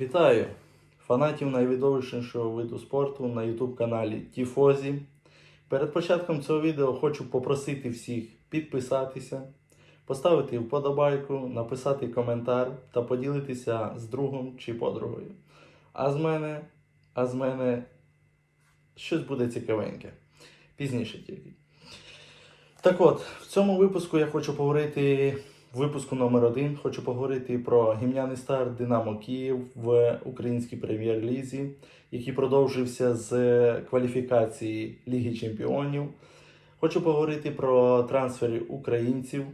Вітаю фанатів найвідомішого виду спорту на YouTube каналі Тіфозі. Перед початком цього відео хочу попросити всіх підписатися, поставити вподобайку, написати коментар та поділитися з другом чи подругою. А з мене, а з мене щось буде цікавеньке. Пізніше тільки. Так от, в цьому випуску я хочу поговорити, випуску номер один, хочу поговорити про гімняний старт Динамо Київ в українській прем'єр-лізі, який продовжився з кваліфікації Ліги Чемпіонів. Хочу поговорити про трансфери українців е,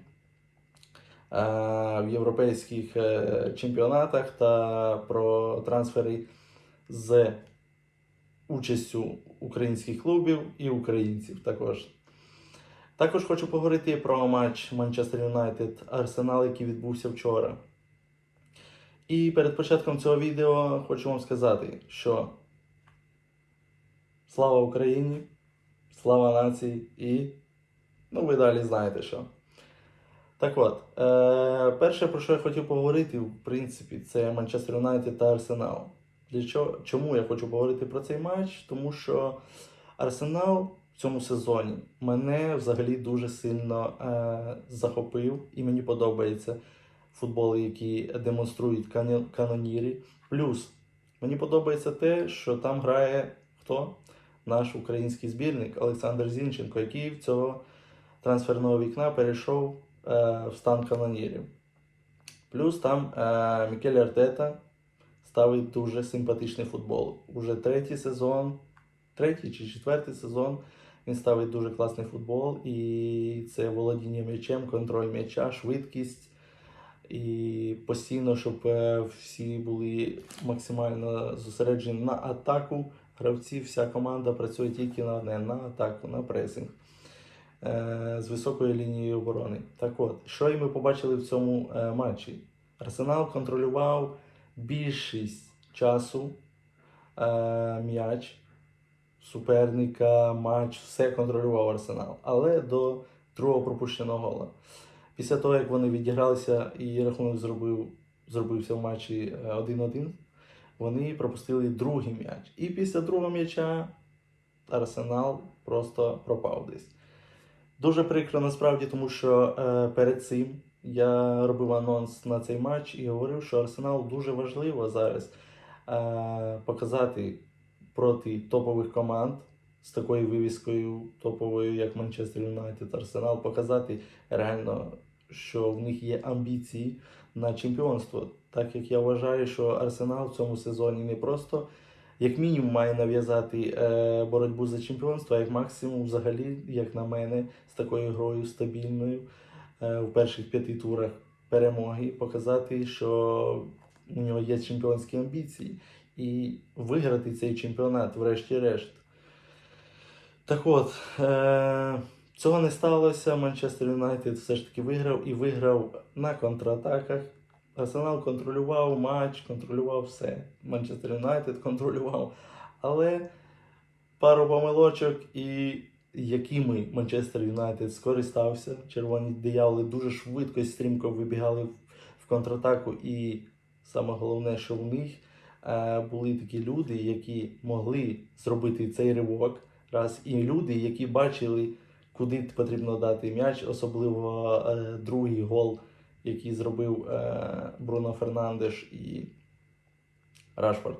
в європейських е, чемпіонатах та про трансфери з участю українських клубів і українців також. Також хочу поговорити про матч Манчестер Юнайтед Арсенал, який відбувся вчора. І перед початком цього відео хочу вам сказати, що слава Україні, слава нації і ну ви далі знаєте що. Так от, е, перше, про що я хотів поговорити, в принципі, це Манчестер Юнайтед та Арсенал. Для чого? Чому я хочу поговорити про цей матч? Тому що Арсенал цьому сезоні мене взагалі дуже сильно е, захопив і мені подобається футбол, який демонструють канонірі. Плюс мені подобається те, що там грає хто? Наш український збірник Олександр Зінченко, який в цього трансферного вікна перейшов е, в стан канонірів. Плюс там е, Мікель Артета ставить дуже симпатичний футбол. Уже третій сезон, третій чи четвертий сезон він ставить дуже класний футбол, і це володіння м'ячем, контроль м'яча, швидкість. І постійно, щоб е, всі були максимально зосереджені на атаку. Гравці, вся команда працює тільки на одне на атаку, на пресинг е, з високою лінією оборони. Так от, що і ми побачили в цьому е, матчі? Арсенал контролював більшість часу м'яч суперника, матч, все контролював Арсенал. Але до другого пропущеного гола. Після того, як вони відігралися і рахунок зробив, зробився в матчі е, 1-1, вони пропустили другий м'яч. І після другого м'яча Арсенал просто пропав десь. Дуже прикро насправді, тому що е, перед цим я робив анонс на цей матч і говорив, що Арсенал дуже важливо зараз е, показати проти топових команд з такою вивіскою топовою, як Манчестер Юнайтед, Арсенал, показати реально, що в них є амбіції на чемпіонство. Так як я вважаю, що Арсенал в цьому сезоні не просто як мінімум має нав'язати е, боротьбу за чемпіонство, а як максимум, взагалі, як на мене, з такою грою стабільною е, в перших п'яти турах перемоги, показати, що у нього є чемпіонські амбіції, і виграти цей чемпіонат, врешті-решт. Так от, е- цього не сталося. Манчестер Юнайтед все ж таки виграв і виграв на контратаках. Арсенал контролював матч, контролював все. Манчестер Юнайтед контролював. Але пару помилочок, і якими Манчестер Юнайтед скористався. Червоні дияволи дуже швидко і стрімко вибігали в- контратаку. І саме головне, що в них були такі люди, які могли зробити цей ривок. Раз, і люди, які бачили, куди потрібно дати м'яч, особливо е, другий гол який зробив е, Бруно Фернандеш і Рашфорд.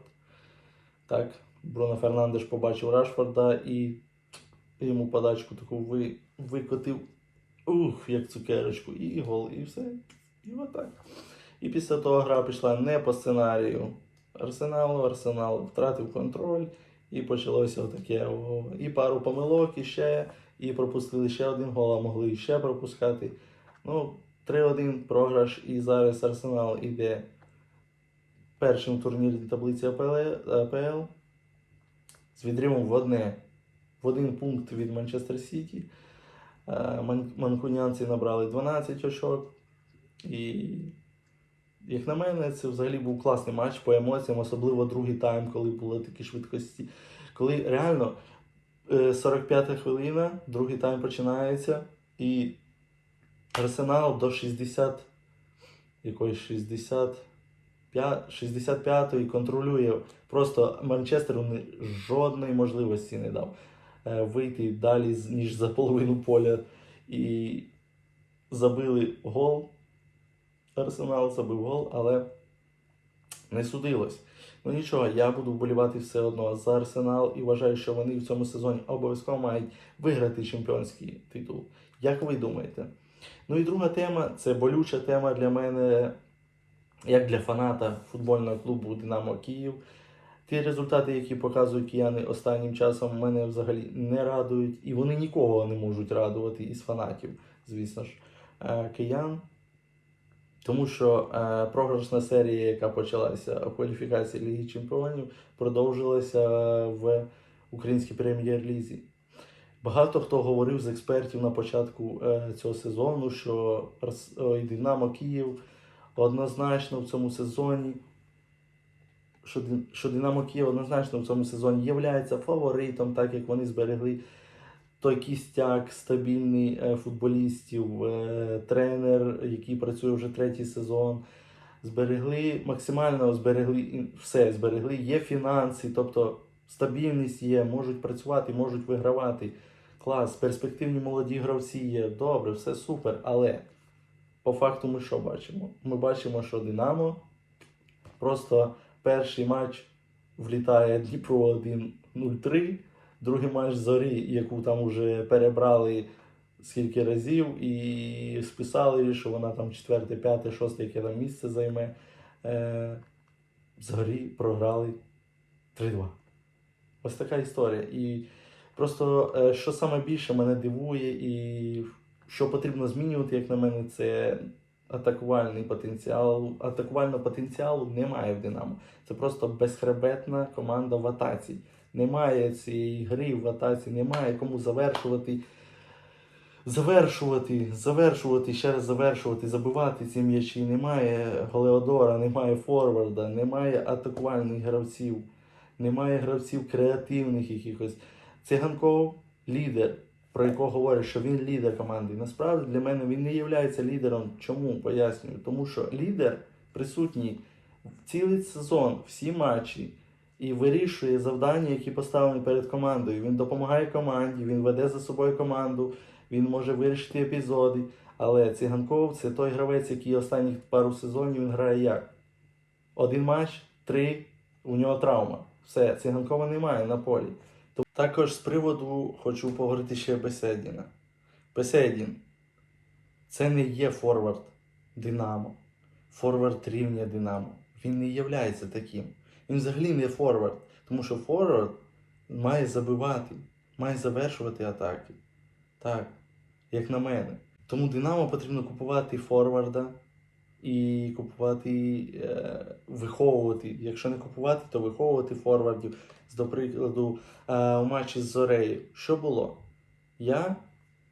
Так, Бруно Фернандеш побачив Рашфорда і йому подачку таку ви, викотив, ух, як цукерочку, і гол, і все. І отак. І після того гра пішла не по сценарію Арсеналу. Арсенал втратив контроль і почалося таке. І пару помилок, і ще, і пропустили ще один гол, а могли ще пропускати. Ну, 3-1 програш, і зараз Арсенал іде першим в турнірній таблиці АПЛ, АПЛ з відривом в одне в один пункт від Манчестер Сіті. Е, Манкунянці набрали 12 очок. І, як на мене, це взагалі був класний матч по емоціям, особливо другий тайм, коли були такі швидкості. Коли реально е, 45-та хвилина, другий тайм починається, і Арсенал до 60, якоїсь 60, 65-ї контролює. Просто Манчестеру жодної можливості не дав е, вийти далі, ніж за половину поля. І забили гол. Арсенал забив гол, але не судилось. Ну нічого, я буду вболівати все одно за Арсенал і вважаю, що вони в цьому сезоні обов'язково мають виграти чемпіонський титул. Як ви думаєте? Ну і друга тема це болюча тема для мене, як для фаната футбольного клубу Динамо Київ. Ті результати, які показують кияни останнім часом, мене взагалі не радують, і вони нікого не можуть радувати із фанатів, звісно ж, е, киян. Тому що е, програшна серія, яка почалася у кваліфікації Ліги Чемпіонів, продовжилася в українській прем'єр-лізі. Багато хто говорив з експертів на початку е, цього сезону, що Арс- Динамо Київ однозначно в цьому сезоні, що, що Динамо Київ однозначно в цьому сезоні є фаворитом, так як вони зберегли той кістяк стабільний е, футболістів, е, тренер, який працює вже третій сезон. Зберегли максимально зберегли все, зберегли, є фінанси, тобто стабільність є, можуть працювати, можуть вигравати. Клас, перспективні молоді гравці є, добре, все супер. Але по факту ми що бачимо? Ми бачимо, що Динамо просто перший матч влітає Дніпро 1-0-3, другий матч зорі, яку там вже перебрали скільки разів, і списали, що вона там четверте, п'яте, шосте, яке там місце займе. Е, зорі програли 3-2. Ось така історія. І просто е, що саме більше мене дивує, і що потрібно змінювати, як на мене, це атакувальний потенціал. Атакувального потенціалу немає в Динамо. Це просто безхребетна команда в атаці. Немає цієї гри в атаці, немає кому завершувати. Завершувати, завершувати, ще раз завершувати, забивати ці м'ячі. Немає Голеодора, немає форварда, немає атакувальних гравців, немає гравців креативних якихось. Циганков лідер, про якого говорять, що він лідер команди. Насправді для мене він не є лідером. Чому? Пояснюю. Тому що лідер присутній цілий сезон, всі матчі, і вирішує завдання, які поставлені перед командою. Він допомагає команді, він веде за собою команду, він може вирішити епізоди. Але Циганков це той гравець, який останніх пару сезонів він грає як? Один матч, три, у нього травма. Все, циганкова немає на полі. Також з приводу хочу поговорити ще Беседіна. Беседін це не є форвард Динамо, форвард рівня Динамо. Він не є таким. Він взагалі не форвард, тому що форвард має забивати, має завершувати атаки. Так, як на мене. Тому Динамо потрібно купувати форварда і купувати, е, виховувати. Якщо не купувати, то виховувати форвардів. До прикладу, е, у матчі з Зорею. Що було? Я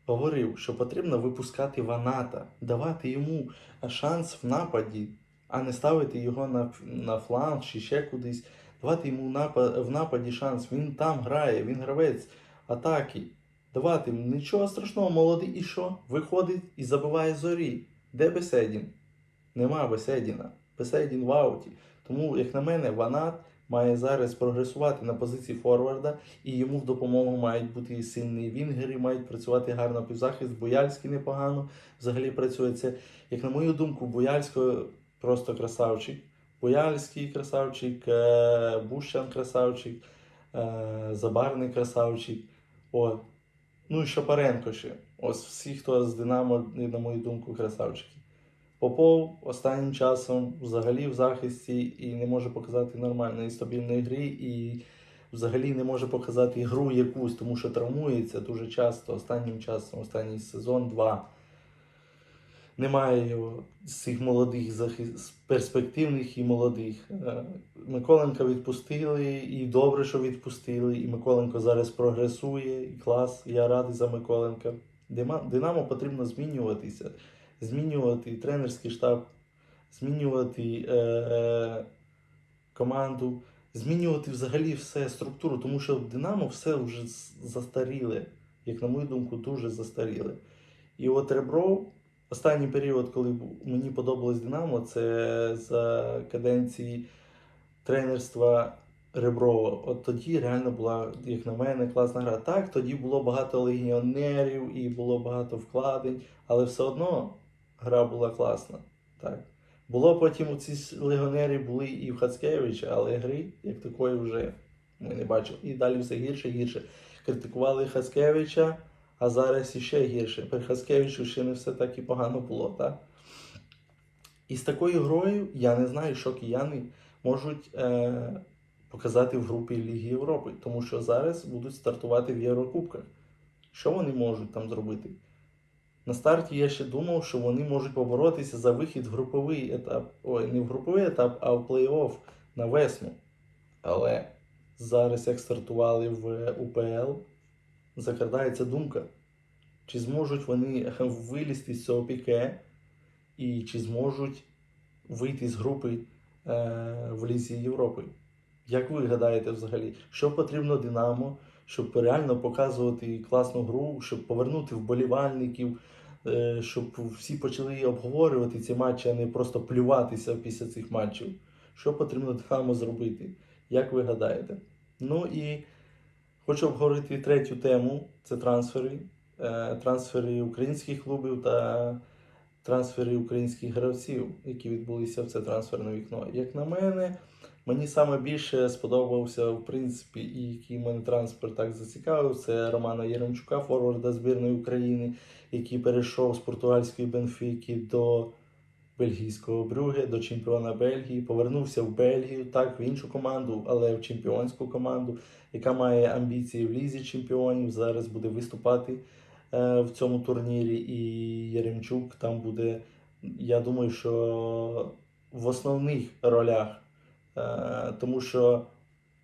говорив, що потрібно випускати Ваната, давати йому шанс в нападі, а не ставити його на, на фланг чи ще кудись. Давати йому напа- в нападі шанс. Він там грає, він гравець атаки. Давати нічого страшного, молодий і що? Виходить і забиває зорі. Де Беседін? Нема Беседіна. Беседін в ауті. Тому, як на мене, Ванат має зараз прогресувати на позиції форварда, і йому в допомогу мають бути сильні вінгери, мають працювати гарно півзахист. Бояльський непогано взагалі працює. Це, як на мою думку, Бояльського просто красавчик. Бояльський красавчик, е, Бущан красавчик, е, Забарний красавчик. О, ну і Шапаренко ще. Ось всі, хто з Динамо, на мою думку, красавчики. Попов останнім часом взагалі в захисті і не може показати нормальної стабільної гри, і взагалі не може показати гру якусь, тому що травмується дуже часто. Останнім часом, останній сезон, два. Немає його з цих молодих захис... перспективних і молодих. Е, Миколенка відпустили, і добре, що відпустили. І Миколенко зараз прогресує, і клас. Я радий за Миколенка. Динамо потрібно змінюватися змінювати тренерський штаб, змінювати е, е, команду, змінювати взагалі все структуру, тому що в Динамо все вже застаріле, як на мою думку, дуже застаріле. І от Ребров Останній період, коли мені подобалось Динамо, це за каденції тренерства Реброва. От тоді реально була, як на мене, класна гра. Так, тоді було багато легіонерів і було багато вкладень, але все одно гра була класна. Так. Було потім у ці легіонери були і в Хацкевича, але гри як такої вже ми не бачили. І далі все гірше гірше. Критикували Хацкевича, а зараз іще гірше. При Хацкевичу ще не все так і погано було, так? І з такою грою я не знаю, що кияни можуть е, показати в групі Ліги Європи, тому що зараз будуть стартувати в Єврокубках. Що вони можуть там зробити? На старті я ще думав, що вони можуть поборотися за вихід в груповий етап. Ой, не в груповий етап, а в плей-офф на весну. Але зараз, як стартували в УПЛ, закрадається думка, чи зможуть вони вилізти з цього піке, і чи зможуть вийти з групи е, в Лізі Європи. Як ви гадаєте взагалі, що потрібно Динамо, щоб реально показувати класну гру, щоб повернути вболівальників, е, щоб всі почали обговорювати ці матчі, а не просто плюватися після цих матчів? Що потрібно Динамо зробити? Як ви гадаєте? Ну і хочу обговорити третю тему: це трансфери. Е, Трансфери українських клубів та трансфери українських гравців, які відбулися в це трансферне вікно. Як на мене, мені саме більше сподобався, в принципі, і який мене трансфер так зацікавив, це Романа Єремчука, форварда збірної України, який перейшов з португальської Бенфіки до бельгійського Брюге, до чемпіона Бельгії, повернувся в Бельгію, так, в іншу команду, але в чемпіонську команду, яка має амбіції в лізі чемпіонів. Зараз буде виступати е, в цьому турнірі. І Яремчук там буде, я думаю, що в основних ролях, Е, тому що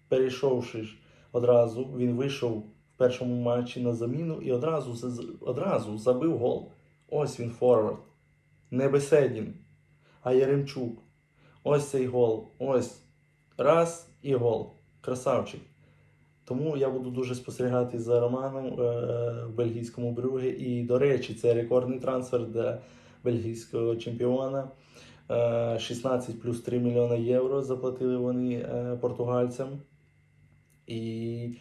перейшовши одразу, він вийшов в першому матчі на заміну і одразу, одразу забив гол. Ось він форвард. Не Беседін, а Яремчук. Ось цей гол. Ось. Раз і гол. Красавчик. Тому я буду дуже спостерігати за Романом е, в бельгійському Брюгі. І, до речі, це рекордний трансфер для бельгійського чемпіона. Е, 16 плюс 3 мільйони євро заплатили вони е, португальцям. І,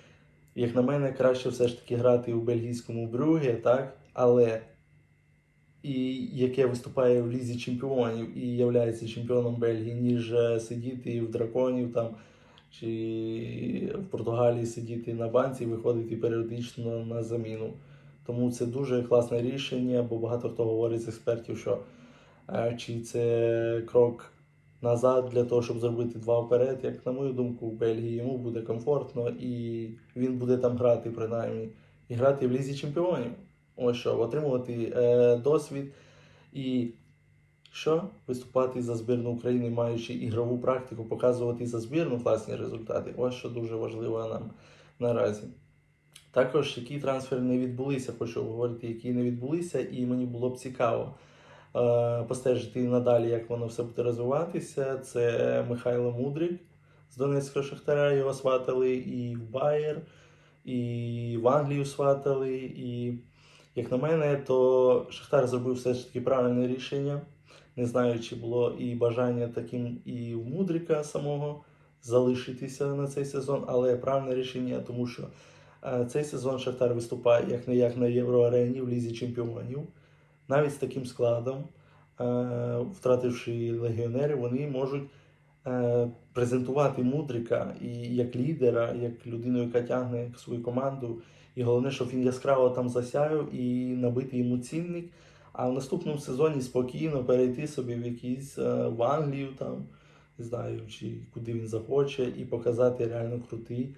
як на мене, краще все ж таки грати у бельгійському Брюгі, так? Але і яке виступає в лізі чемпіонів і являється чемпіоном Бельгії, ніж е, сидіти в драконів там чи в Португалії сидіти на банці і виходити періодично на заміну. Тому це дуже класне рішення, бо багато хто говорить з експертів, що е, чи це крок назад для того, щоб зробити два вперед. Як на мою думку, в Бельгії йому буде комфортно і він буде там грати принаймні. І грати в лізі чемпіонів. Ось що, отримувати е, досвід і що виступати за збірну України, маючи ігрову практику, показувати за збірну класні результати. Ось що дуже важливо нам наразі. Також які трансфери не відбулися, хочу говорити, які не відбулися, і мені було б цікаво е, постежити надалі, як воно все буде розвиватися. Це Михайло Мудрик з Донецького Шахтаря, його сватали і в Байер, і в Англію сватали. І, як на мене, то Шахтар зробив все ж таки правильне рішення. Не знаю, чи було і бажання таким і у Мудрика самого залишитися на цей сезон, але правильне рішення, тому що е, цей сезон Шахтар виступає як не як на Євроарені в Лізі Чемпіонів. Навіть з таким складом, е, втративши легіонерів, вони можуть презентувати Мудрика і як лідера, як людину, яка тягне свою команду. І головне, щоб він яскраво там засяяв і набити йому цінник. А в наступному сезоні спокійно перейти собі в якийсь е, в Англію, там, не знаю, чи куди він захоче, і показати реально крутий,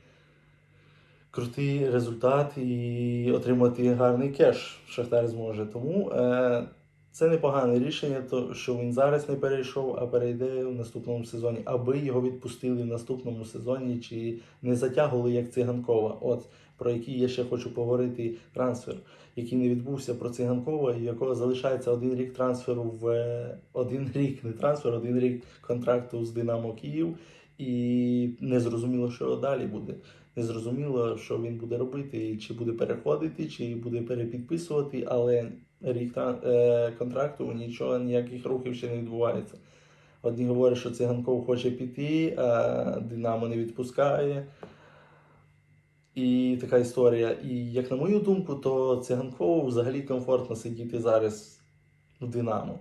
крутий результат і отримати гарний кеш Шахтар зможе. Тому е, це непогане рішення, то, що він зараз не перейшов, а перейде в наступному сезоні, аби його відпустили в наступному сезоні, чи не затягували як циганкова. От про який я ще хочу поговорити трансфер, який не відбувся про циганкова, і якого залишається один рік трансферу в е, один рік, не трансфер, один рік контракту з Динамо Київ. І не зрозуміло, що далі буде. Не зрозуміло, що він буде робити, чи буде переходити, чи буде перепідписувати, але рік е, контракту, нічого, ніяких рухів ще не відбувається. Одні говорять, що циганков хоче піти, а Динамо не відпускає. І така історія. І як на мою думку, то циганкову взагалі комфортно сидіти зараз в Динамо.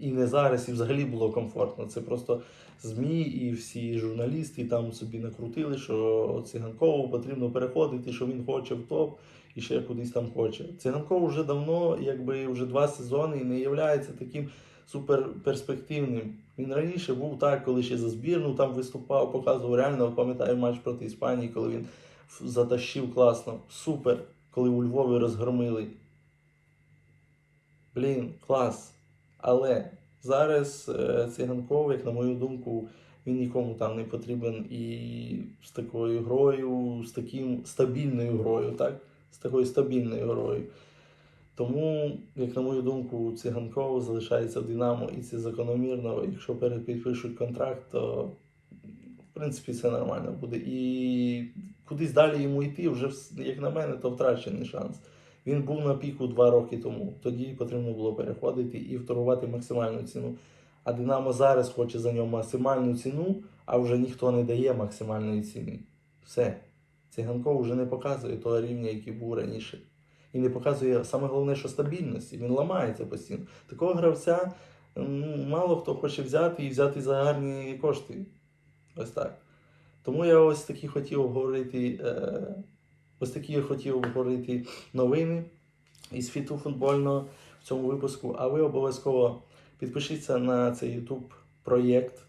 І не зараз, і взагалі було комфортно. Це просто ЗМІ і всі журналісти там собі накрутили, що циганкову потрібно переходити, що він хоче в топ і ще кудись там хоче. Циганков вже давно, якби вже два сезони, і не є таким суперперспективним. Він раніше був так, коли ще за збірну там виступав, показував реально, пам'ятаю матч проти Іспанії, коли він затащив класно. Супер, коли у Львові розгромили. Блін, клас. Але зараз е, циганков, як на мою думку, він нікому там не потрібен і з такою грою, з таким стабільною грою, так? З такою стабільною грою. Тому, як на мою думку, циганков залишається в Динамо, і це закономірно. Якщо перепідпишуть контракт, то в принципі це нормально буде. І кудись далі йому йти, вже як на мене, то втрачений шанс. Він був на піку два роки тому. Тоді потрібно було переходити і вторгувати максимальну ціну. А Динамо зараз хоче за нього максимальну ціну, а вже ніхто не дає максимальної ціни. Все. Циганков вже не показує того рівня, який був раніше. І не показує саме головне, що стабільності. Він ламається постійно. Такого гравця ну, мало хто хоче взяти і взяти за гарні кошти. Ось так. Тому я ось такі хотів обговорити. Е, ось такі я хотів обговорити новини із світу футбольного в цьому випуску. А ви обов'язково підпишіться на цей YouTube проєкт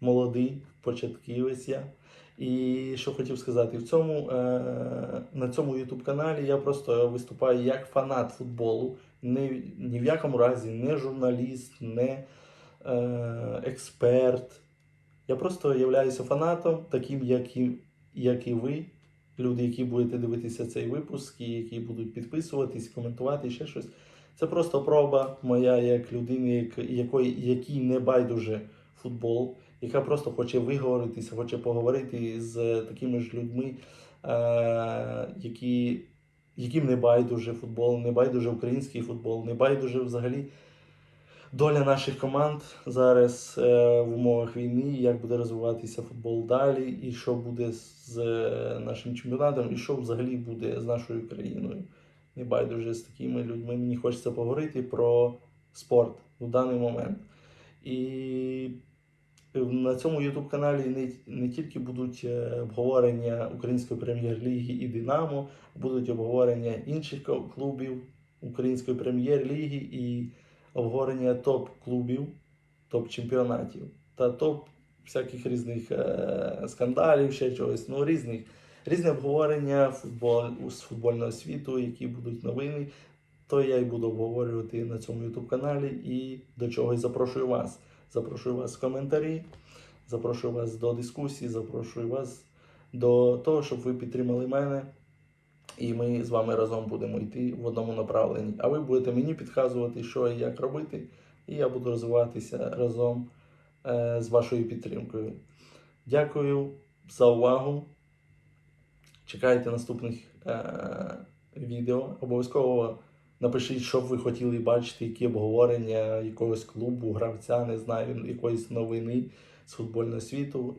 молодий, початківець я. І що хотів сказати, в цьому, е, на цьому YouTube каналі я просто виступаю як фанат футболу, не, ні в якому разі не журналіст, не е, експерт. Я просто являюся фанатом, таким, як і, як і ви, люди, які будете дивитися цей випуск, і які будуть підписуватись, коментувати ще щось. Це просто проба моя як людини, як- якої, якій не байдуже футбол, яка просто хоче виговоритися, хоче поговорити з такими ж людьми, е, які, яким не байдуже футбол, не байдуже український футбол, не байдуже взагалі доля наших команд зараз е, в умовах війни, як буде розвиватися футбол далі, і що буде з нашим чемпіонатом, і що взагалі буде з нашою країною. Не байдуже з такими людьми. Мені хочеться поговорити про спорт в даний момент. І на цьому YouTube каналі не, не тільки будуть е, обговорення Української прем'єр-ліги і Динамо, будуть обговорення інших клубів Української прем'єр-ліги і обговорення топ-клубів, топ-чемпіонатів та топ всяких різних е, скандалів, ще чогось, ну різних. Різне обговорення футбол, з футбольного світу, які будуть новини, то я і буду обговорювати на цьому YouTube каналі і до чого й запрошую вас. Запрошую вас в коментарі, запрошую вас до дискусії, запрошую вас до того, щоб ви підтримали мене. І ми з вами разом будемо йти в одному направленні. А ви будете мені підказувати, що і як робити, і я буду розвиватися разом е, з вашою підтримкою. Дякую за увагу. Чекайте наступних е, відео. Обов'язково напишіть, що б ви хотіли бачити, які обговорення якогось клубу, гравця, не знаю, якоїсь новини з футбольного світу.